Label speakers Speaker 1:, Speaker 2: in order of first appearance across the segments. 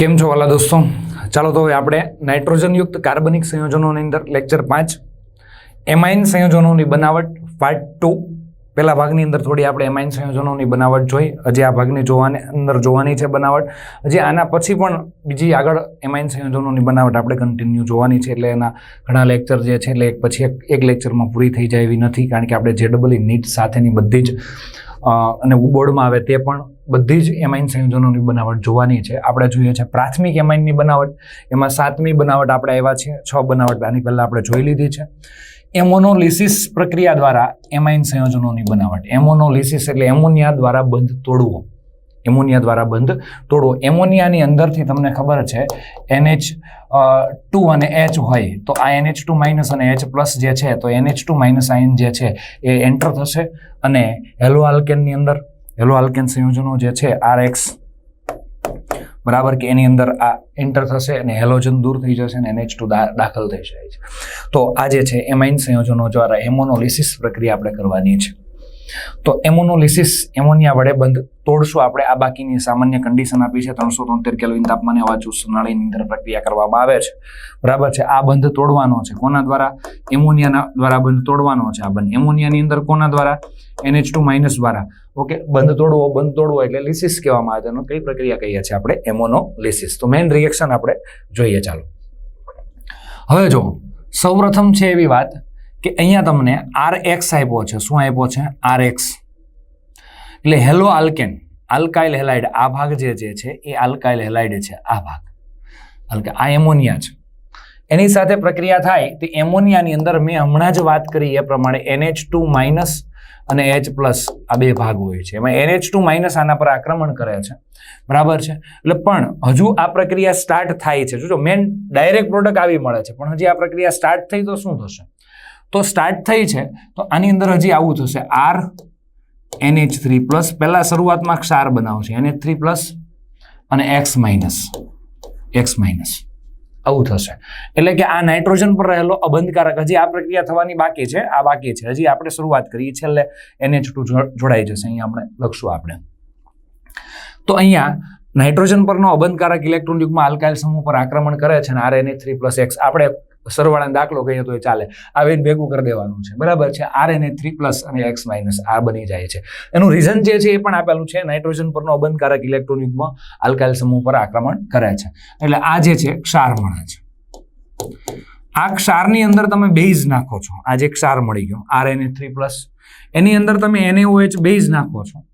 Speaker 1: કેમ છો વાલા દોસ્તો? ચાલો તો હવે આપણે નાઇટ્રોજનયુક્ત કાર્બનિક સંયોજનોની અંદર લેક્ચર પાંચ. એમાઇન સંયોજનોની બનાવટ પાર્ટ ટુ પહેલા ભાગની અંદર થોડી આપણે એમાઇન સંયોજનોની બનાવટ જોઈ. હજી આ ભાગની જોવાની અંદર જોવાની છે બનાવટ. હજી આના પછી પણ બીજી આગળ એમાઇન સંયોજનોની બનાવટ આપણે કન્ટિન્યુ જોવાની છે. એટલે એના ઘણા લેક્ચર જે છે, એટલે એક પછી એક લેક્ચરમાં પૂરી થઈ જાય એવી નથી. કારણ કે આપણે જે ડબલ નીટ સાથેની બધી જ અને ઉબોળમાં આવે તે પણ બધી જ એમાઇન સંયોજનોની બનાવટ જોવાની છે. આપણે જોઈએ છે પ્રાથમિક એમાઇનની બનાવટ, એમાં સાતમી બનાવટ આપણે આવ્યા છે છ બનાવટ આની પહેલાં આપણે જોઈ લીધી છે. એમોનોલિસિસ પ્રક્રિયા દ્વારા એમાઇન સંયોજનોની બનાવટ, એમોનોલિસિસ એટલે એમોનિયા દ્વારા બંધ તોડવો. એમોનિયા દ્વારા બંધ. તોડવો એમોનિયાની અંદરથી તમને ખબર છે, એનએચ ટુ અને એચ હોય, તો આ એનએચ ટુ માઇનસ અને એચ પ્લસ જે છે, તો એનએચ ટુ માઇનસ આયન જે છે, એ એન્ટર થશે. અને હેલો આલ્કેનની અંદર, હેલો આલ્કેન સંયોજનો જે છે આર એક્સ બરાબર કે એની અંદર આ એન્ટર થશે અને હેલોજન દૂર થઈ જશે અને એનએચ ટુ દાખલ થઈ જાય છે. તો આ જે છે, એમાઇન સંયોજનો દ્વારા એમોનોલિસિસ પ્રક્રિયા આપણે કરવાની છે. તો એમોનોલિસિસ એમોનિયા વડે બંધ તોડશું આપણે. આ બાકીની સામાન્ય કન્ડિશન આપી છે. ત્રણસો તોતેર કેલ્વિન તાપમાને આવા ચુસ્ત નળીની અંદર પ્રક્રિયા કરવામાં આવે છે. બરાબર છે. આ બંધ તોડવાનો છે. કોના દ્વારા? એમોનિયાના દ્વારા બંધ તોડવાનો છે આ બંધ. એમોનિયાની અંદર કોના દ્વારા? એનએચ ટુ માઇનસ દ્વારા. ઓકે, બંધ તોડવો બંધ તોડવો એટલે લિસિસ કહેવામાં આવે છે. કઈ પ્રક્રિયા કહીએ છીએ આપણે? એમોનોલિસિસ. તો મેઇન રિએક્શન આપણે જોઈએ. ચાલો. હવે જો સૌપ્રથમ છે એવી વાત. કે અહીંયા તમને આર એક્સ આપ્યો છે. શું આપ્યો છે? R X. એટલે હેલો આલ્કેન. Alkyl halide. આ ભાગ જે જે છે એ આલ્કાઇલ હેલાઇડ છે. આ ભાગ. આલ્કા આ એમોનિયા છે. એની સાથે પ્રક્રિયા થાય તો એમોનિયાની અંદર મેં હમણાં જ વાત કરી એ પ્રમાણે એનએચ ટુ માઇનસ અને એચ પ્લસ આ બે ભાગ હોય છે. એમાં એનએચ ટુ માઇનસ આના પર આક્રમણ કરે છે. બરાબર છે? એટલે પણ હજુ આ પ્રક્રિયા સ્ટાર્ટ થાય છે. જોજો, મેન ડાયરેક્ટ પ્રોડક્ટ આવી મળે છે. પણ હજી આ પ્રક્રિયા સ્ટાર્ટ થઈ તો શું થશે? તો સ્ટાર્ટ થઈ છે. તો આની અંદર હજી આવું થશે. આર એનએચ થ્રી પ્લસ પહેલાં શરૂઆતમાં ક્ષાર બનાવશે એનએચ થ્રી પ્લસ અને એક્સ માઇનસ એક્સ માઇનસ આવું થશે. એટલે કે આ નાઇટ્રોજન પર રહેલો અબંધકારક હજી આ પ્રક્રિયા થવાની બાકી છે. આ બાકી છે. હજી આપણે શરૂઆત કરીએ છેલ્લે એનએચ ટુ જોડાઈ જશે. અહીંયા આપણે લખશું આપણે. તો અહીંયા નાઇટ્રોજન પરનો અબંધકારક ઇલેક્ટ્રોન યુગમાં સમૂહ પર આક્રમણ કરે છે અને આર એને થ્રી પ્લસ એક્સ આપણે સરવાળાનો દાખલો કહીએ તો એ ચાલે. આવીને ભેગું કરી દેવાનું છે. બરાબર છે? આર એને થ્રી પ્લસ અને એક્સ માઇનસ આ બની જાય છે. એનું રીઝન જે છે એ પણ આપેલું છે. નાઇટ્રોજન પરનો અબંધકારક ઇલેક્ટ્રોનિકમાં આલ્કાઇલ સમૂહ પર આક્રમણ કરે છે. એટલે આ જે છે, ક્ષાર મળે છે. આ ક્ષારની અંદર તમે બેઝ નાખો છો. આ જે ક્ષાર મળી ગયો, આર એને થ્રી પ્લસ. એની અંદર તમે NaOH બેઝ નાખો છો.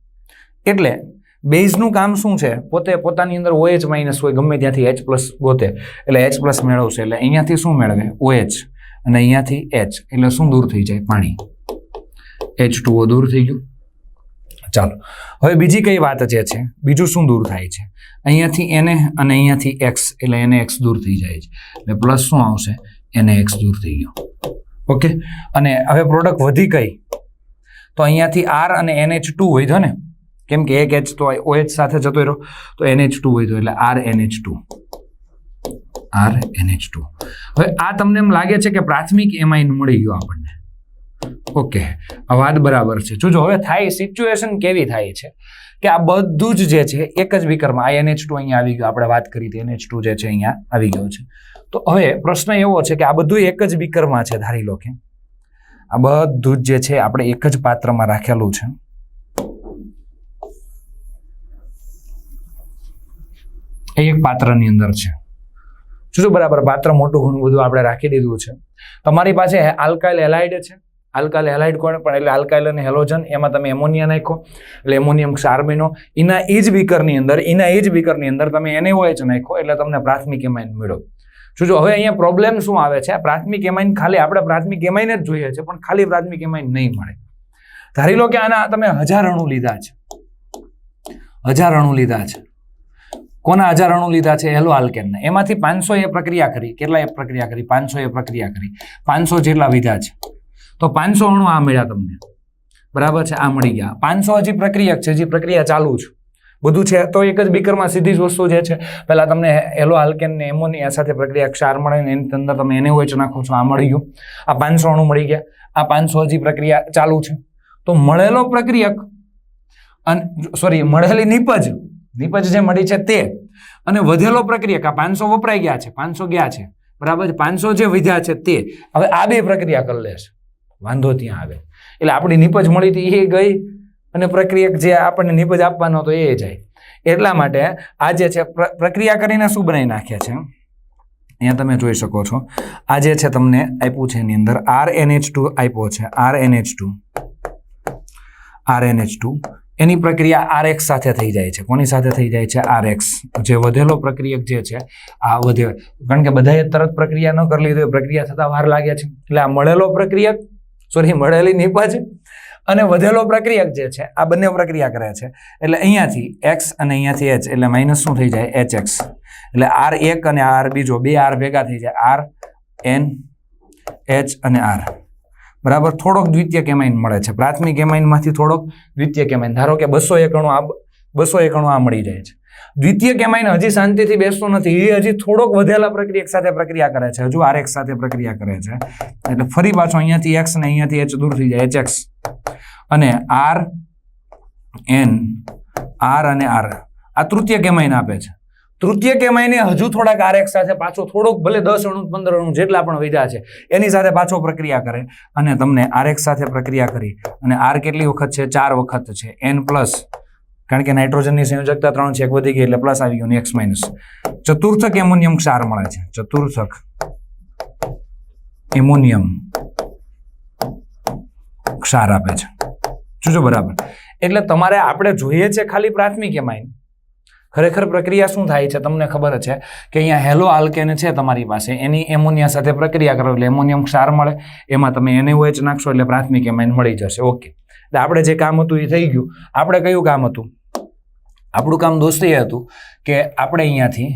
Speaker 1: એટલે બેઝનું કામ શું છે? પોતે પોતાની અંદર ઓએચ માઇનસ હોય, ગમે ત્યાંથી એચ પ્લસ ગોતે. એટલે એચ પ્લસ મેળવશે, એટલે અહીંયાથી શું મેળવે? ઓએચ. અને અહીંયાથી એચ. એટલે શું દૂર થઈ જાય? પાણી. એચ ટુઓ દૂર થઈ ગયું. ચાલો. હવે બીજી કઈ વાત જે છે? બીજું શું દૂર થાય છે? અહીંયાથી એને અને અહીંયાથી એક્સ. એટલે એને એક્સ દૂર થઈ જાય છે. એટલે પ્લસ શું આવશે? એને એક્સ દૂર થઈ ગયો. ઓકે? અને હવે પ્રોડક્ટ વધી ગઈ. તો અહીંયાથી આર અને એનએચ ટુ વધ્યો ને? કેમ કે એક એચ તો ઓએચ સાથે જતો રહ્યો, તો એનએચ ટુ હોય તો એટલે R NH two R NH two હવે આ તમને એમ લાગે છે કે પ્રાથમિક એમાઇન મળી ગયો આપણને. ઓકે, આ વાત બરાબર છે. જોજો, હવે થાય સિચ્યુએશન કેવી થાય છે? કે આ બધું જ જે છે, એક જ બીકરમાં આ એનએચ ટુ અહીંયા આવી ગયો. આપણે વાત કરી હતી એનએચ ટુ જે છે અહીંયા આવી ગયો છે. તો હવે પ્રશ્ન એવો છે કે આ બધું એક જ બીકરમાં છે, ધારી લો કે. આ બધું જ જે છે, આપણે એક જ પાત્રમાં રાખેલું છે. એ એક પાત્રની અંદર છે. જો બરાબર? પાત્ર મોટું ઘણું બધું આપણે રાખી દીધું છે. તમારી પાસે આલ્કાઇલ એલાઇડ છે. આલ્કાઇલ એલાઇડ કોણ? પણ એટલે આલ્કાઇલ અને હેલોજન એમાં તમે એમોનિયા નાખો એટલે એમોનિયમ ક્ષાર એના એ જ બીકરની અંદર, એના એ જ બીકરની અંદર તમે એને ઓએચ નાખો એટલે તમને પ્રાથમિક એમાઇન મળ્યો. જોજો હવે અહીંયા પ્રોબ્લેમ શું આવે છે? પ્રાથમિક એમાઇન ખાલી આપણે પ્રાથમિક એમાઇન જ જોઈએ છે, પણ ખાલી પ્રાથમિક એમાઇન નહીં મળે. ધારી લો કે આના તમે હજાર અણુ લીધા છે. હજાર અણુ લીધા છે. કોના હજાર અણુ લીધા છે? હેલો આલ્કેનના એમાંથી પાંચસો એ પ્રક્રિયા કરી. કેટલા એ પ્રક્રિયા કરી? પાંચસો એ પ્રક્રિયા કરી. પાંચસો જેટલા વિધા છે. તો પાંચસો અણુ આ મળ્યા તમને. બરાબર છે? આ મળી ગયા. પાંચસો હજી પ્રક્રિયક છે. હજી પ્રક્રિયા ચાલુ છે. બધું છે તો એક જ બીકરમાં સીધી જ વસ્તુ જે છે, પહેલાં તમને હેલો આલ્કેન ને એમોનિયા સાથે પ્રક્રિયા ક્ષાર મળે ને એની અંદર તમે NaOH નાખો છો. આ મળી ગયું. આ પાંચસો અણુ મળી ગયા. આ પાંચસો હજી પ્રક્રિયા ચાલુ છે. તો મળેલો પ્રક્રિયક, અને સોરી મળેલી નિપજ નીપજ જે મળી છે તે. અને વધેલો પ્રક્રિયક આ પાંચસો વપરાઈ ગયા છે, પાંચસો ગયા છે. બરાબર પાંચસો જે વધ્યા છે તે. હવે આ બે પ્રક્રિયા કરી લેશે. વાંધો ત્યાં આવે. એટલે આપણી નીપજ મળી હતી એ ગઈ. અને પ્રક્રિયક જે આપણને નીપજ આપવાનો હતો, એ જાય. એટલા માટે આ જે છે, પ્ર- પ્રક્રિયા કરીને શું બનાવી નાખ્યા છે? અહીંયા તમે જોઈ શકો છો. આ જે છે, તમને આપ્યું છે એની અંદર, આર એનએચ ટુ આપ્યો છે. R NH two. R NH two એની પ્રક્રિયા આર એક્સ સાથે થઈ જાય છે. કોની સાથે થઈ જાય છે? R X. જે વધેલો પ્રક્રિયક જે છે, આ વધે કારણ કે બધાએ તરત પ્રક્રિયા ન કરી લીધી પ્રક્રિયા થતાં વાર લાગે છે. એટલે આ મળેલો પ્રક્રિયક, સોરી, મળેલી નીપજ અને વધેલો પ્રક્રિયક જે છે, આ બંને પ્રક્રિયા કરે છે. એટલે અહીંયાથી એક્સ અને અહીંયાથી એચ, એટલે માઇનસ શું થઈ જાય? H x. એટલે આર એક અને આર બીજો બે આર ભેગા થઈ જાય. આર, એન, એચ અને આર. બરાબર? થોડોક દ્વિતીય કેમાઇન મળે છે. પ્રાથમિક કેમાઇનમાંથી થોડોક દ્વિતીય કેમાઇન. ધારો કે બસો એકણું આ બસો એકણું આ મળી જાય છે. દ્વિતીય કેમાઇન હજી શાંતિથી બેસતો નથી. એ હજી થોડોક વધેલા પ્રક્રિયક સાથે પ્રક્રિયા કરે છે. હજુ આર એક્સ સાથે પ્રક્રિયા કરે છે. એટલે ફરી પાછો અહીંયાથી એક્સ ને અહીંયાથી એચ દૂર થઈ જાય. H X. અને આર એન, આર અને આર. આ તૃતીય કેમાઇન આપે છે. તૃતીય કેમાઈને હજુ થોડાક આર એક્સ સાથે પાછો થોડોક ભલે દસ અણુ, પંદર અણુ જેટલા પણ વધ્યા છે, એની સાથે પાછો પ્રક્રિયા કરે. અને તમને આર એક્સ સાથે પ્રક્રિયા કરી, અને આર કેટલી વખત છે? ચાર વખત છે. એન પ્લસ કારણ કે નાઇટ્રોજનની સંયોજકતા ત્રણ છે, એક વધી ગઈ એટલે પ્લસ આવી ગયું એક્સ માઇનસ ચતુર્થક એમોનિયમ ક્ષાર મળે છે. ચતુર્થક એમોનિયમ ક્ષાર આપે છે. જોજો બરાબર. એટલે તમારે આપણે જોઈએ છે ખાલી પ્રાથમિક એમાઇન ખરેખર પ્રક્રિયા શું થાય છે તમને ખબર છે કે અહીંયા હેલો આલ્કેન છે તમારી પાસે. એની એમોનિયા સાથે પ્રક્રિયા કરો એટલે એમોનિયમ ક્ષાર મળે. એમાં તમે NaOH નાખશો એટલે પ્રાથમિક એમાઇન મળી જશે. ઓકે. એટલે આપણે જે કામ હતું એ થઈ ગયું. આપણે કયું કામ હતું? આપણું કામ દોસ્ત એ હતું કે આપણે અહીંયાથી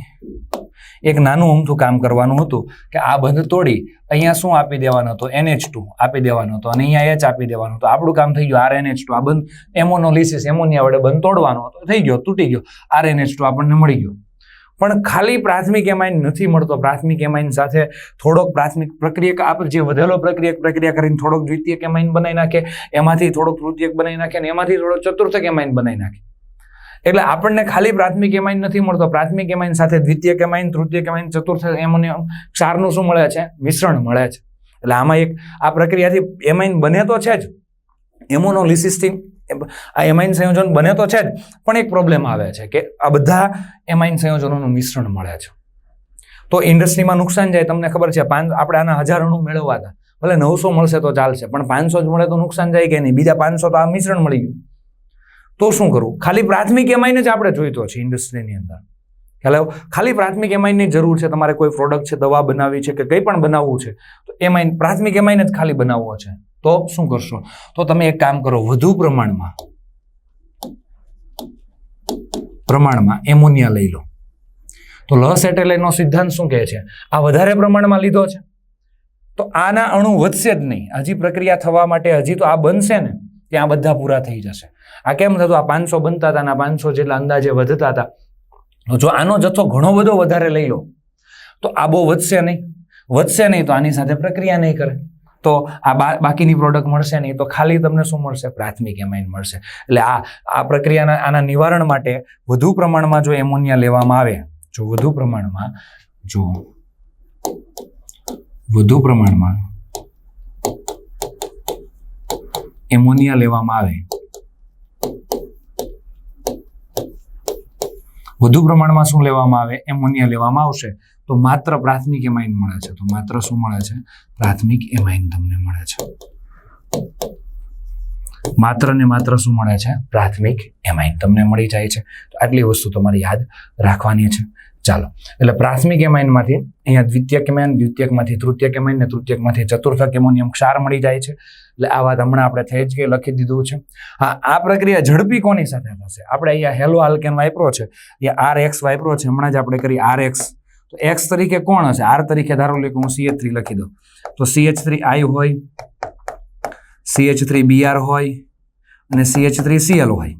Speaker 1: એક નાનું અમથું કામ કરવાનું હતું કે આ બંધ તોડી અહીંયા શું આપી દેવાનું હતું? એનએચ ટુ આપી દેવાનું હતું અને અહીંયા એચ આપી દેવાનું હતું. આપણું કામ થઈ ગયું આર એનએચ ટુ આ બંધ એમોનોલિસિસ, એમોનિયા વડે બંધ તોડવાનો હતો. થઈ ગયો, તૂટી ગયો. આર એનએચ ટુ આપણને મળી ગયો. પણ ખાલી પ્રાથમિક એમાઇન નથી મળતો. પ્રાથમિક એમાઇન સાથે થોડોક પ્રાથમિક પ્રક્રિયક આપણે જે વધેલો પ્રક્રિયક, પ્રક્રિયા કરીને થોડોક દ્વિતીયક એમાઇન બનાવી નાખે, એમાંથી થોડોક તૃતીયક બનાવી નાખે અને એમાંથી થોડોક ચતુર્થક એમાઇન બનાવી નાખે. એટલે આપણને ખાલી પ્રાથમિક એમાઇન નથી મળતો. પ્રાથમિક એમાઇન સાથે દ્વિતીય એમાઇન તૃતીય કેમાઇન ચતુર્થ એમોનિયમ ક્ષારનું શું મળે છે? મિશ્રણ મળે છે. એટલે આમાં એક આ પ્રક્રિયાથી એમાઇન બને તો છે જ. એમોનોલિસિસથી આ એમાઇન સંયોજન બને તો છે જ. પણ એક પ્રોબ્લેમ આવે છે કે આ બધા એમાઇન સંયોજનોનું મિશ્રણ મળે છે. તો ઇન્ડસ્ટ્રીમાં નુકસાન જાય, તમને ખબર છે, પાંચ, આપણે આના હજાર અણુ મેળવવા હતા. ભલે નવસો મળશે તો ચાલશે, પણ પાંચસો જ મળે તો નુકસાન જાય કે નહીં? બીજા પાંચસો તો આ મિશ્રણ મળી ગયું. તો શું કરવું? ખાલી પ્રાથમિક એમઆઈને જ આપણે જોઈતો છે ઇન્ડસ્ટ્રીની અંદર. હેલો ખાલી પ્રાથમિક એમઆઈની જરૂર છે, તમારે કોઈ પ્રોડક્ટ છે, દવા બનાવવી છે કે કંઈ પણ બનાવવું છે, તો એમઆઈ, પ્રાથમિક એમઆઈને જ ખાલી બનાવવો છે. તો શું કરશો? તો તમે એક કામ કરો, વધુ પ્રમાણમાં પ્રમાણમાં એમોનિયા લઈ લો. તો લસ એટલે એનો સિદ્ધાંત શું કહે છે? આ વધારે પ્રમાણમાં લીધો છે. તો આના અણુ વધશે જ નહીં. હજી પ્રક્રિયા થવા માટે હજી તો આ બનશે ને. ત્યાં બધા પૂરા થઈ જશે. આ કેમ થતું? આ પાંચસો બનતા હતા આ પાંચસો જેટલા અંદાજે વધતા હતા. જો આનો જથ્થો ઘણો બધો વધારે લઈ લો, તો આ બહુ વધશે નહીં. વધશે નહીં તો આની સાથે પ્રક્રિયા નહીં કરે. તો આ બાકીની પ્રોડક્ટ મળશે નહીં. તો ખાલી તમને શું મળશે? પ્રાથમિક એમાઇન મળશે. એટલે આ આ પ્રક્રિયાના, આના નિવારણ માટે વધુ પ્રમાણમાં જો એમોનિયા લેવામાં આવે, જો વધુ પ્રમાણમાં, જો વધુ પ્રમાણમાં એમોનિયા લેવામાં આવે. વધુ પ્રમાણમાં શું લેવામાં આવે? એમોનિયા લેવામાં આવશે. તો માત્ર પ્રાથમિક એમાઇન મળે છે. તો માત્ર શું મળે છે? પ્રાથમિક એમાઇન તમને મળે છે. માત્ર ને માત્ર શું મળે છે? પ્રાથમિક એમાઇન તમને મળી જાય છે. તો આટલી વસ્તુ તમારે યાદ રાખવાની છે. ચાલો. એટલે પ્રાથમિક એમાઇનમાંથી, અહીંયા દ્વિતીય કેમાઇન દ્વિતીયકમાંથી તૃતીય કેમાઇન ને તૃતીયકમાંથી ચતુર્થ કેમોનિયમ ક્ષાર મળી જાય છે. એટલે આ વાત હમણાં આપણે થઈ જ કે લખી દીધું છે. હા, આ પ્રક્રિયા ઝડપી કોની સાથે થશે? આપણે અહીંયા હેલો આલ્કેન વાપરો છે. એ આર એક્સ વાપરો છે. હમણાં જ આપણે કરી આર એક્સ તો એક્સ તરીકે કોણ હશે? આર તરીકે ધારો લે કે હું સીએચ થ્રી લખી દઉં. તો સીએચ થ્રી આઈ હોય સીએચ થ્રી બીઆર હોય, અને સીએચ થ્રી સીએલ હોય.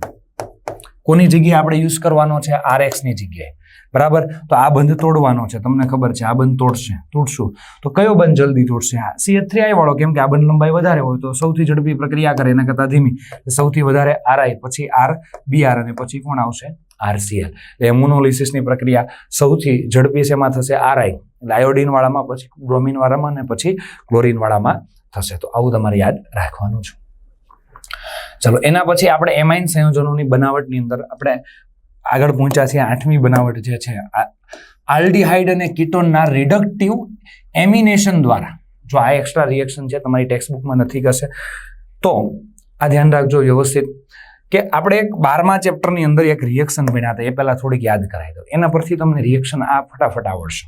Speaker 1: કોની જગ્યાએ આપણે યુઝ કરવાનો છે? આર એક્સની જગ્યાએ. બરાબર? તો આ બંધ તોડવાનો છે. તમને ખબર છે, આ બંધ તોડશે તૂટશું તો કયો બંધ જલ્દી તૂટશે આ સીએચ થ્રી આઈ વાળો, કેમ કે આ બંધ લંબાઈ વધારે હોય, તો સૌથી ઝડપી પ્રક્રિયા કરે એના કરતાં ધીમી. સૌથી વધારે આર આઈ, પછી આર બીઆર અને પછી કોણ આવશે? આરસીએલ એમ્યુનોલિસિસની પ્રક્રિયા સૌથી ઝડપી શેમાં થશે આરઆઈ એટલે આયોડિનવાળામાં પછી બ્રોમિનવાળામાં અને પછી ક્લોરિનવાળામાં થશે. તો આવું તમારે યાદ રાખવાનું છે. ચલો, એના પછી આપણે એમાઇન સંયોજનોની બનાવટની અંદર આપણે આગળ પહોંચ્યા છે આઠમી બનાવટ જે છે આલ્ડીહાઇડ અને કીટોનના રિડક્ટિવ એમિનેશન દ્વારા. જો આ એક્સ્ટ્રા રિએક્શન છે, તમારી ટેક્સ્ટબુકમાં નથી કરશે તો આ ધ્યાન રાખજો વ્યવસ્થિત કે આપણે એક બારમા ચેપ્ટરની અંદર એક રિએક્શન ભણ્યા હતા, એ પહેલાં થોડીક યાદ કરાવી દો. એના પરથી તમને રિએક્શન આ ફટાફટ આવડશે.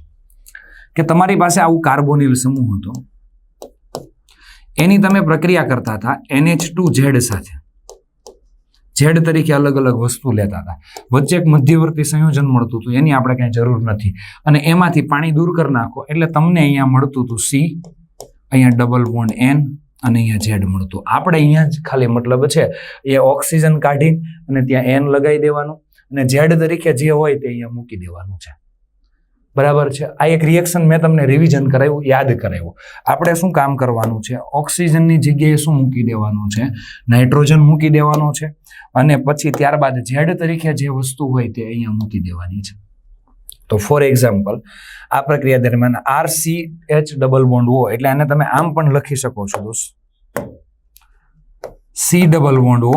Speaker 1: કે તમારી પાસે આવું કાર્બોનિલ સમૂહ હતો. એની તમે પ્રક્રિયા કરતા હતા એનએચ ટુ ઝેડ સાથે. ઝેડ તરીકે અલગ અલગ વસ્તુ લેતા હતા. વચ્ચે એક મધ્યવર્તી સંયોજન મળતું હતું, એની આપણે કાંઈ જરૂર નથી. અને એમાંથી પાણી દૂર કરી નાખો, એટલે તમને અહીંયા મળતું હતું સી અહીંયા ડબલ બોન્ડ એન અને અહીંયા ઝેડ મળતું. આપણે અહીંયા જ ખાલી મતલબ છે, એ ઓક્સિજન કાઢી અને ત્યાં એન લગાવી દેવાનું અને ઝેડ તરીકે જે હોય તે અહીંયા મૂકી દેવાનું છે. બરાબર છે? આ એક રિએક્શન મેં તમને રિવિઝન કરાવ્યું યાદ કરાવ્યું આપણે શું કામ કરવાનું છે? ઓક્સિજનની જગ્યાએ શું મૂકી દેવાનું છે? નાઇટ્રોજન મૂકી દેવાનો છે? અને પછી ત્યારબાદ ઝેડ તરીકે જે વસ્તુ હોય તે અહીંયા મૂકી દેવાની છે. તો ફોર એક્ઝામ્પલ આ પ્રક્રિયા દરમિયાન R C H double bond O એટલે આને તમે આમ પણ લખી શકો છો દોસ્ત. સી ડબલ બોન્ડ ઓ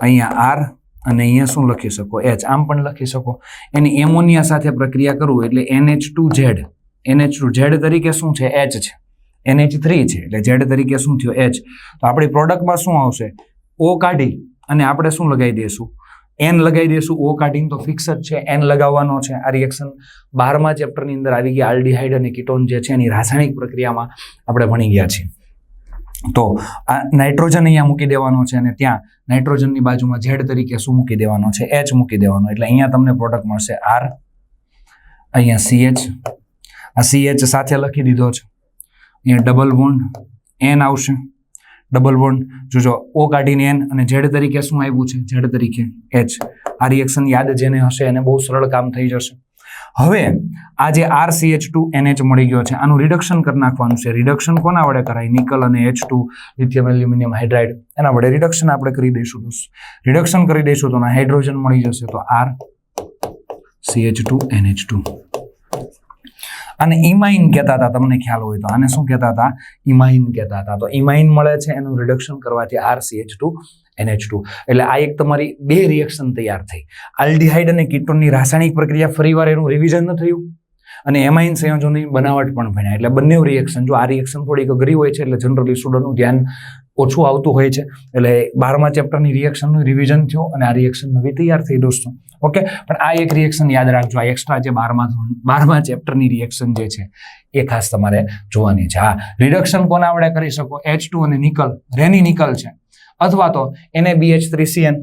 Speaker 1: અહીંયા આર અને અહીંયા શું લખી શકો? એચ આમ પણ લખી શકો. એની એમોનિયા સાથે પ્રક્રિયા કરવું એટલે NH two Z NH two Z તરીકે શું છે? એચ છે. એનએચ થ્રી છે એટલે ઝેડ તરીકે શું થયો? એચ તો આપણી પ્રોડક્ટમાં શું આવશે? ઓ કાઢી અને આપણે શું લગાવી દઈશું? એન લગાવી દઈશું. ઓ કાઢીને તો ફિક્સ જ છે. એન લગાવવાનો છે. આ રિએક્શન બારમા ચેપ્ટરની અંદર આવી ગયા. આલ્ડીહાઇડ અને કિટોન જે છે એની રાસાયણિક પ્રક્રિયામાં આપણે ભણી ગયા છીએ. તો આ નાઇટ્રોજન અહીંયા મૂકી દેવાનો છે અને ત્યાં નાઇટ્રોજનની બાજુમાં ઝેડ તરીકે શું મૂકી દેવાનો છે? એચ મૂકી દેવાનો. એટલે અહીંયા તમને પ્રોડક્ટ મળશે આર અહીંયા સીએચ આ સીએચ સાથે લખી દીધો છે. અહીંયા ડબલ બોન્ડ એન આવશે. ડબલ બોન્ડ જોજો ઓ કાઢીને એન અને ઝેડ તરીકે શું આવ્યું છે? ઝેડ તરીકે એચ આ રિએક્શન યાદ જેને હશે એને બહુ સરળ કામ થઈ જશે. હવે, આ જે R C H two NH મળી ગયો છે, આનું રિડક્શન કરી નાખવાનું છે. રિડક્શન કોના વડે કરાય? નિકલ અને H two lithium aluminium hydride એના વડે રિડક્શન આપણે કરી દઈશું રિડક્શન કરી દઈશું તો હાઇડ્રોજન મળી જશે તો R C H two NH two અને ઇમાઇન કહેતા હતા, તમને ખ્યાલ હોય તો. આને શું કહેતા હતા? ઇમાઇન કહેતા હતા. તો ઇમાઇન મળે છે, એનું રિડક્શન કરવાથી R C H two NH two એટલે આ એક તમારી બે રિએક્શન તૈયાર થઈ. આલ્ડીહાઇડ અને કીટોનની રાસાયણિક પ્રક્રિયા ફરીવાર એનું રિવિઝન ન થયું. અને એમાઇન સંયોજનની બનાવટ પણ ભણ્યા એટલે બંને રિએક્શન જો આ રિએક્શન થોડીક અઘરી હોય છે, એટલે જનરલી સ્ટુડન્ટનું ધ્યાન ઓછું આવતું હોય છે. એટલે બારમા ચેપ્ટરની રિએક્શનનું રિવિઝન થયું અને આ રિએક્શન નવી તૈયાર થઈ દોસ્તો. ઓકે પણ આ એક રિએક્શન યાદ રાખજો. આ એક્સ્ટ્રા જે બારમા બારમા ચેપ્ટરની રિએક્શન જે છે, એ ખાસ તમારે જોવાની છે. હા. રિડક્શન કોના વડે કરી શકો? એચ ટુ અને નિકલ રેની નિકલ છે. અથવા તો એને BH three CN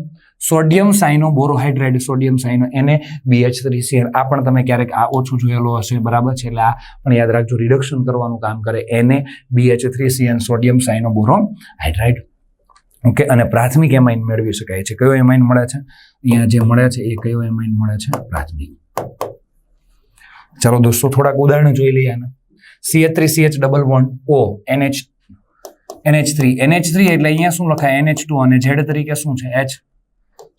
Speaker 1: sodium cyano borohydrate sodium cyano એને બીએચ થ્રી સીએન આ પણ તમે ક્યારેક આ ઓછું જોયેલું હશે, બરાબર છે? એટલે આ પણ યાદ રાખજો રિડક્શન કરવાનું કામ કરે એને BH three CN sodium cyano borohydride okay અને પ્રાથમિક એમાઇન મેળવી શકાય છે. કયો એમાઇન મળે છે? અહીંયા જે મળે છે એ કયો એમાઇન મળે છે? પ્રાથમિક. ચાલો દોસ્તો, થોડાક ઉદાહરણ જોઈ લઈએ આના. CH three CH double one O NH NH three NH three એટલે અહીંયા શું લખાય? એનએચ ટુ અને ઝેડ તરીકે શું છે? એચ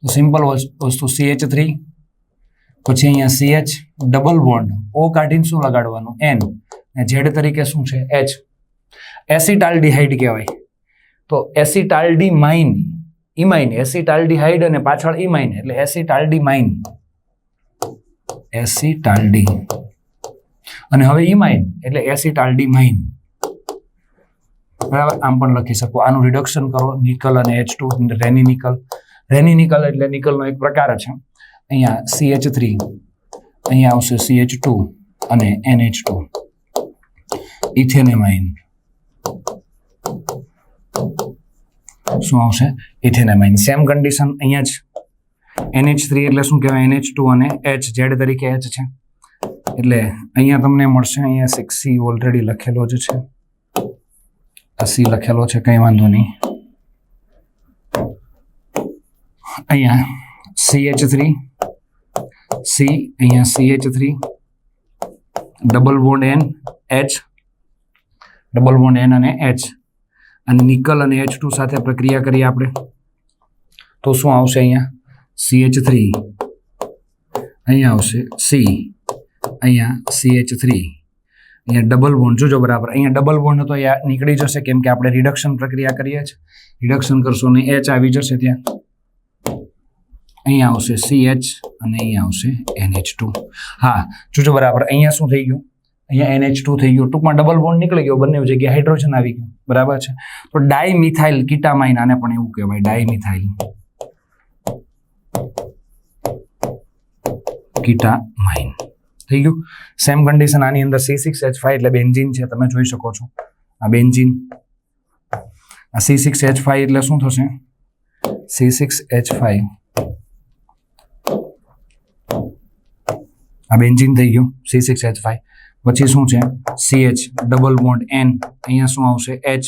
Speaker 1: તો સિમ્પલ વસ્તુ સીએચ થ્રી પછી અહીંયા સીએચ ડબલ બોન્ડ ઓ કાઢીને શું લગાડવાનું? એન ઝેડ તરીકે શું છે? એચ એસિટાલ્ડીહાઇડ કહેવાય. તો એસિટાલ્ડીમાઇન ઇમાઇન એસિટાલ્ડીહાઇડ અને પાછળ ઇમાઇન એટલે એસિટાલ્ડીમાઇન. એસિટાલ્ડી. અને હવે ઇમાઇન એટલે એસિટાલ્ડીમાઇન. બરાબર? આમ પણ લખી શકો. આનું રિડક્શન કરો. નિકલ અને H two Raney nickel. Raney nickel એટલે નિકલનો એક પ્રકાર છે. અહીંયા સી એચ થ્રી અહીંયા આવશે સી એચ ટુ અને એન એચ ટુ ઇથેનેમાઇન શું આવશે? ઇથેનેમાઇન સેમ કન્ડિશન અહીંયા જ. એનએચ થ્રી એટલે શું કહેવાય? એનએચ ટુ અને એચ ઝેડ તરીકે એચ છે. એટલે અહીંયા તમને મળશે. અહીંયા સિક્સ સી ઓલરેડી લખેલો જ છે. આ સી લખેલો છે, કંઈ વાંધો નહીં. અહીંયા સી એચ થ્રી સી અહીંયા C H three double bond N H double bond N અને એચ અને નિકલ અને એચ ટુ સાથે પ્રક્રિયા કરીએ આપણે. તો શું આવશે અહીંયા? સી એચ થ્રી અહીંયા આવશે સી અહીંયા સી એચ થ્રી અહીંયા ડબલ બોન્ડ જોજો બરાબર. અહીંયા ડબલ બોન્ડ તો અહીંયા નીકળી જશે, કેમ કે આપણે રિડક્શન પ્રક્રિયા કરીએ છીએ. રિડક્શન કરશો ને એચ આવી જશે ત્યાં. અહીંયા આવશે સી એચ અને અહીંયા આવશે એનએચ ટુ હા, જોજો બરાબર, અહીંયા શું થઈ ગયું? અહીંયા એનએચ ટુ થઈ ગયું. ટૂંકમાં ડબલ બોન્ડ નીકળી ગયો, બંને જગ્યાએ હાઇડ્રોજન આવી ગયું. બરાબર છે? તો ડાયમિથાઇલ કિટામાઇન આને પણ એવું કહેવાય ડાયમિથાઇલ કીટામાઇન થઈ ગયું. સેમ કન્ડિશન આની અંદર સી સિક્સ એચ ફાઈવ એટલે બેન્ઝીન છે, તમે જોઈ શકો છો. આ બેન્ઝીન આ સી સિક્સ એચ ફાઈવ એટલે શું થશે? સી સિક્સ એચ ફાઈવ આ બેન્ઝીન થઈ ગયું સી સિક્સ એચ ફાઈવ પછી શું છે? C H double bond N અહીંયા શું આવશે? એચ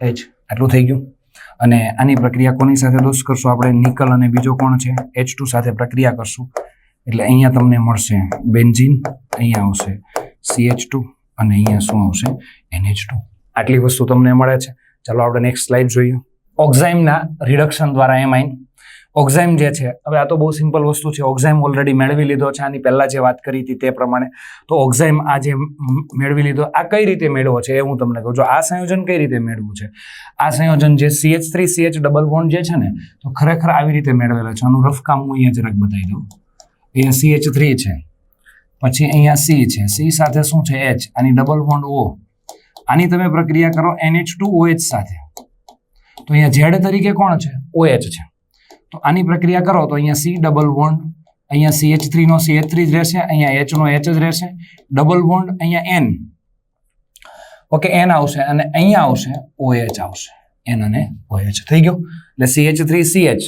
Speaker 1: એચ આટલું થઈ ગયું. અને આની પ્રક્રિયા કોની સાથે દોસ્ત કરશું? આપણે નિકલ અને બીજો કોણ છે? એચ ટુ સાથે પ્રક્રિયા કરશું. એટલે અહીંયા તમને મળશે બેન્ઝીન, અહીંયા આવશે સી એચ ટુ અને અહીંયા શું આવશે એનએચ ટુ આટલી વસ્તુ તમને મળે છે. ચાલો આપણે નેક્સ્ટ સ્લાઇડ જોઈએ. ઓક્ઝાઇમના રિડક્શન દ્વારા એમાઇન ઓક્ઝાઇમ જે છે, હવે આ તો બહુ સિમ્પલ વસ્તુ છે. ઓક્ઝાઇમ ઓલરેડી મેળવી લીધો છે. આની પહેલાં જે વાત કરી હતી તે પ્રમાણે. તો ઓક્ઝાઇમ આ જે મેળવી લીધો, આ કઈ રીતે મેળવો છે એ હું તમને કહું છું. આ સંયોજન કઈ રીતે મેળવવું છે? આ સંયોજન જે C H three CH double bond જે છે ને, તો ખરેખર આવી રીતે મેળવેલો છે. આનું રફ કામ હું અહીંયા જરાક બતાવી દઉં. અહીંયા સી એચ થ્રી છે. પછી અહીંયા સી છે. સી સાથે શું છે? એચ આની ડબલ બોન્ડ ઓ આની તમે પ્રક્રિયા કરો એનએચ ટુ ઓએચ સાથે. તો અહીંયા ઝેડ તરીકે કોણ છે? ઓએચ છે. તો આની પ્રક્રિયા કરો તો અહીંયા સી ડબલ બોન્ડ અહીંયા સી એચ થ્રીનો સી એચ થ્રી જ રહેશે, અહીંયા એચનો એચ જ રહેશે. ડબલ બોન્ડ અહીંયા એન ઓકે એન આવશે અને અહીંયા આવશે ઓએચ આવશે. એન અને ઓએચ થઈ ગયું? એટલે C H three C H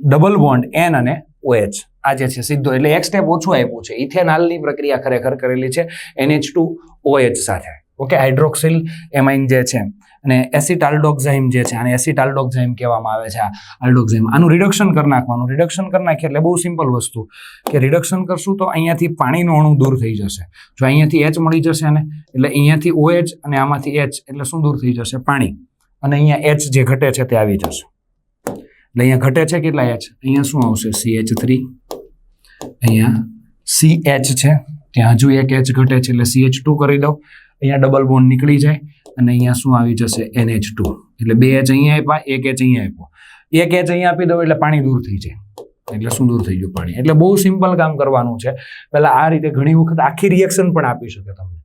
Speaker 1: double bond N અને ઓએચ આ જે છે, સીધો. એટલે એક સ્ટેપ ઓછું આપ્યું છે. ઇથેનાલની પ્રક્રિયા ખરેખર કરેલી છે. એનએચ ટુ ઓએચ સાથે. ઓકે, હાઇડ્રોક્સિલ એમાઇન જે છે, અને એસિટાલ્ડોક્ઝાઇમ જે છે અને એસિટાલ્ડોક્ઝાઇમ કહેવામાં આવે છે. આ આલ્ડોક્ઝાઇમ. આનું રિડક્શન કરી નાખવાનું. રિડક્શન કરી નાખીએ એટલે બહુ સિમ્પલ વસ્તુ કે રિડક્શન કરશું તો અહીંયાથી પાણીનું અણુ દૂર થઈ જશે. જો અહીંયાથી એચ મળી જશે ને એટલે અહીંયાથી ઓએચ અને આમાંથી એચ એટલે શું દૂર થઈ જશે? પાણી. અને અહીંયા એચ જે ઘટે છે તે આવી જશે. એટલે અહીંયા ઘટે છે કેટલા એચ અહીંયા શું આવશે? સી એચ થ્રી અહીંયા સી એચ છે. ત્યાં હજુ એક એચ ઘટે છે એટલે સી એચ ટુ કરી દઉં. અહીંયા ડબલ બોન્ડ નીકળી જાય અને અહીંયા શું આવી જશે? એન એચ ટુ એટલે બે એચ અહીંયા આપ્યા, એક એચ અહીંયા આપ્યો. એક એચ અહીંયા આપી દઉં એટલે પાણી દૂર થઈ જાય. એટલે શું દૂર થઈ ગયું? પાણી. એટલે બહુ સિમ્પલ કામ કરવાનું છે. પહેલાં આ રીતે ઘણી વખત આખી રિએક્શન પણ આપી શકે તમને.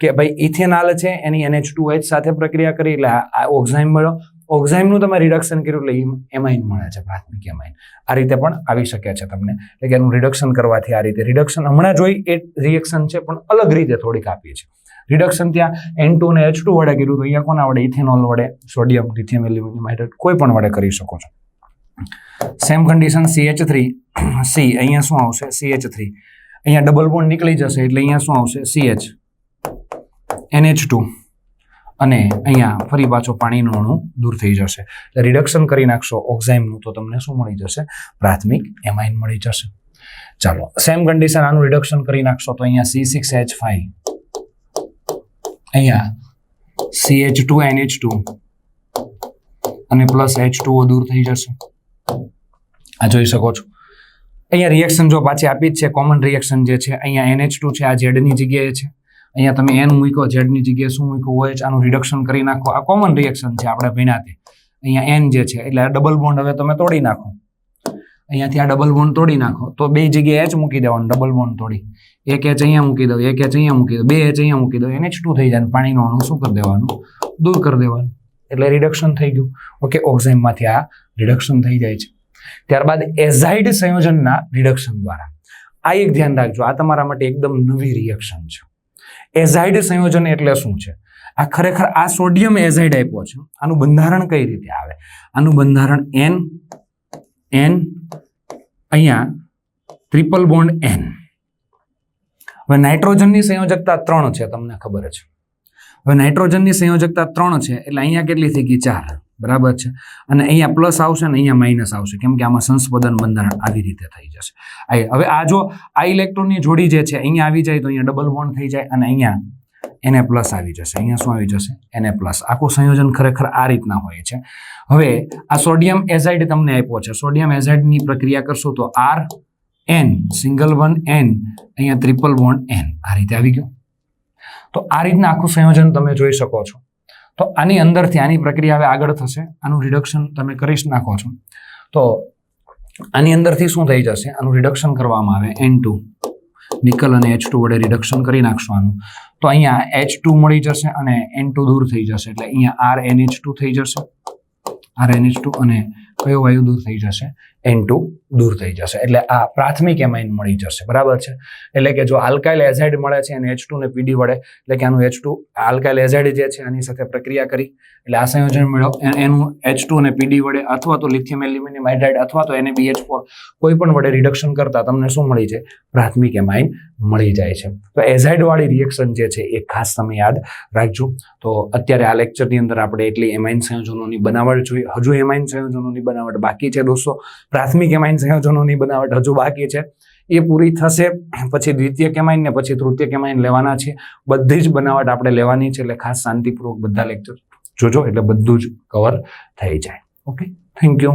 Speaker 1: કે ભાઈ ઇથેનાલ છે, એની એનએચ ટુ એચ સાથે પ્રક્રિયા કરી, એટલે આ ઓક્ઝાઇમ મળ્યો. ઓક્ઝાઇમનું તમે રિડક્શન કર્યું એટલે એમાઇન મળે છે, પ્રાથમિક એમાઇન આ રીતે પણ આવી શકે છે તમને. એટલે કે એનું રિડક્શન કરવાથી આ રીતે રિડક્શન હમણાં જોઈ એ રિએક્શન છે, પણ અલગ રીતે થોડીક આપીએ છીએ. રિડક્શન ત્યાં એન ટુ અને એચ ટુ વડે કર્યું તો અહીંયા કોના વડે? ઇથેનોલ વડે સોડિયમ લિથિયમ એલ્યુમિનિયમ હાઇડ્રેટ કોઈ પણ વડે કરી શકો છો. Same condition C H three C અહીંયા શું આવશે? સી એચ થ્રી અહીંયા ડબલ બોન્ડ નીકળી જશે એટલે અહીંયા શું આવશે? સી એચ એનએચ ટુ અને અહીંયા ફરી પાછો પાણીનું અણુ દૂર થઈ જશે. એટલે રિડક્શન કરી નાખશો ઓક્ઝાઇમનું તો તમને શું મળી જશે? પ્રાથમિક એમાઇન મળી જશે. ચાલો સેમ કન્ડિશન આનું રિડક્શન કરી નાખશો તો અહીંયા સી સિક્સ એચ ફાઈવ અહીંયા C H two N H two અને પ્લસ એચ ટુ દૂર થઈ જશે. આ જોઈ શકો છો. અહીંયા રિએક્શન જો પાછી આપી જ છે કોમન રિએક્શન જે છે, અહીંયા એન એચ ટુ છે, આ ઝેડની જગ્યાએ છે. અહીંયા તમે એન મૂક્યો ઝેડની જગ્યાએ શું મૂક્યું છે, આનું રિડક્શન કરી નાખો. આ કોમન રિએક્શન છે આપણે ભીનાથી અહીંયા એન જે છે, એટલે આ ડબલ બોન્ડ હવે તમે તોડી નાખો. અહીંયાથી આ ડબલ બોન્ડ તોડી નાખો. તો બે જગ્યાએ એચ મૂકી દેવાનું ડબલ બોન્ડ તોડી. એક એચ અહીંયા મૂકી દો, એક એચ અહીંયા મૂકી દો, બે એચ અહીંયા મૂકી દો, એને ટુ થઈ જાય પાણીનું અણુ શું કરી દેવાનું? દૂર કરી દેવાનું. એટલે રિડક્શન થઈ ગયું. ઓકે ઓક્ઝાઇમમાંથી આ રિડક્શન થઈ જાય છે. ત્યારબાદ એઝાઇડ સંયોજનના રિડક્શન દ્વારા. આ એક ધ્યાન રાખજો, આ તમારા માટે એકદમ નવી રિએક્શન છે. એઝાઇડ સંયોજન એટલે શું છે? આ ખરેખર આ સોડિયમ એઝાઇડ આપ્યો છે. આનું બંધારણ કઈ રીતે આવે? આનું બંધારણ એન એન અહીંયા ટ્રિપલ બોન્ડ એન હવે નાઇટ્રોજનની સંયોજકતા ત્રણ છે, તમને ખબર છે હવે નાઇટ્રોજનની સંયોજકતા ત્રણ છે, એટલે અહીંયા કેટલી થઈ ગઈ? ચાર. બરાબર છે? અને અહીંયા પ્લસ આવશે ને અહીંયા માઇનસ આવશે. કેમ કે આમાં સંસ્પદન બંધારણ આવી રીતે થઈ જશે. હવે આ જો આ ઇલેક્ટ્રોનની જોડી જે છે, અહીંયા આવી જાય તો અહીંયા ડબલ બોન્ડ થઈ જાય અને અહીંયા એને પ્લસ આવી જશે. અહીંયા શું આવી જશે? એને પ્લસ આખું સંયોજન ખરેખર આ રીતના હોય છે. હવે આ સોડિયમ એઝાઇડ તમને આપ્યો છે. સોડિયમ એઝાઇડની પ્રક્રિયા કરશો તો R N single one N અહીંયા ટ્રિપલ વન એન આ રીતે આવી ગયું. તો આ રીતના આખું સંયોજન તમે જોઈ શકો છો. તો આની અંદરથી આની પ્રક્રિયા હવે આગળ થશે. આનું રિડક્શન તમે કરી જ નાખો છો. તો આની અંદરથી શું થઈ જશે? આનું રિડક્શન કરવામાં આવે. એન ટુ નિકલ અને એચ ટુ વડે રિડક્શન કરી નાખશું આનું તો અહીંયા એચ ટુ મળી જશે અને એન ટુ દૂર થઈ જશે. એટલે અહીંયા આર એન એચ ટુ થઈ જશે. આર એન એચ ટુ અને કયો વાયુ દૂર થઈ જશે? એન ટુ દૂર થઈ જશે. એટલે આ પ્રાથમિક એમાઇન મળી જશે. બરાબર છે? એટલે કે જો આલ્કાઇલ એઝાઇડ મળે છે અને એચ ને પીડી વડે, એટલે કે આનું એચ ટુ આલ્કાઇલ એઝાઇડ જે છે આની સાથે પ્રક્રિયા કરી, એટલે આ સંયોજન મેળવો એનું એચ ટુ અને પીડી વડે અથવા તો લિથિયમ એલ્યુમિનિયમ હાઇડ્રાઇડ અથવા તો NaBH4 કોઈ પણ વડે રિડક્શન કરતા તમને શું મળી છે પ્રાથમિક એમાઇન મળી જાય છે. તો એઝાઇડવાળી રિએક્શન જે છે એ ખાસ તમે યાદ રાખજો. તો અત્યારે આ લેક્ચરની અંદર આપણે એટલી એમાઇન સંયોજનોની બનાવટ જોઈ. હજુ એમાઇન સંયોજનોની બનાવટ બાકી છે દોસ્તો. પ્રાથમિક એમાઇન સંયોજનોની બનાવટ હજુ બાકી છે. એ પૂરી થશે, પછી દ્વિતીય કેમાઇન ને પછી તૃતીય કેમાઇન લેવાના છે. બધી જ બનાવટ આપણે લેવાની છે, એટલે ખાસ શાંતિપૂર્વક બધા લેક્ચર જોજો, એટલે બધું જ કવર થઈ જાય. Okay thank you